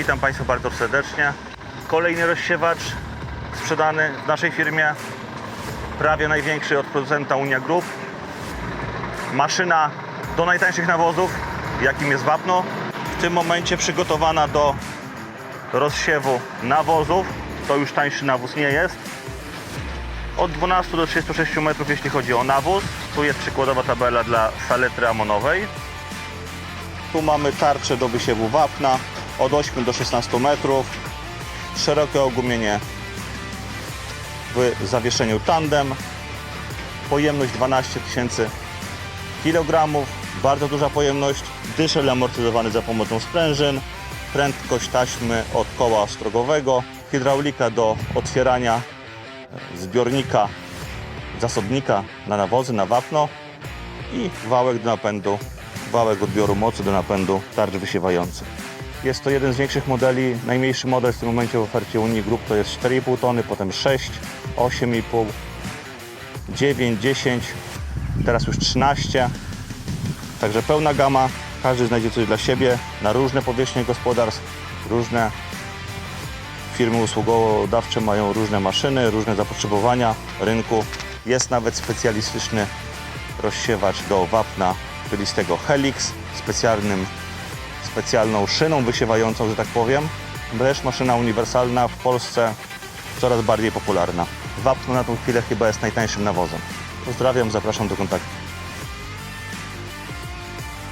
Witam Państwa bardzo serdecznie. Kolejny rozsiewacz sprzedany w naszej firmie. Prawie największy od producenta Unia Group. Maszyna do najtańszych nawozów, jakim jest wapno. W tym momencie przygotowana do rozsiewu nawozów. To już tańszy nawóz nie jest. Od 12 do 36 metrów jeśli chodzi o nawóz. Tu jest przykładowa tabela dla saletry amonowej. Tu mamy tarczę do wysiewu wapna od 8 do 16 metrów. Szerokie ogumienie w zawieszeniu tandem. Pojemność 12 tysięcy kg. Bardzo duża pojemność. Dyszel amortyzowany za pomocą sprężyn. Prędkość taśmy od koła ostrogowego. Hydraulika do otwierania zbiornika, zasobnika na nawozy, na wapno i wałek do napędu, wałek odbioru mocy do napędu tarcz wysiewających. Jest to jeden z większych modeli. Najmniejszy model w tym momencie w ofercie Unii Group to jest 4,5 tony, potem 6, 8,5, 9, 10, teraz już 13. Także pełna gama, każdy znajdzie coś dla siebie na różne powierzchnie gospodarstw, różne firmy usługodawcze mają różne maszyny, różne zapotrzebowania rynku. Jest nawet specjalistyczny rozsiewacz do wapna pylistego Helix, specjalnym, specjalną szyną wysiewającą, że tak powiem. Też maszyna uniwersalna w Polsce coraz bardziej popularna. Wapno na tą chwilę chyba jest najtańszym nawozem. Pozdrawiam, zapraszam do kontaktu.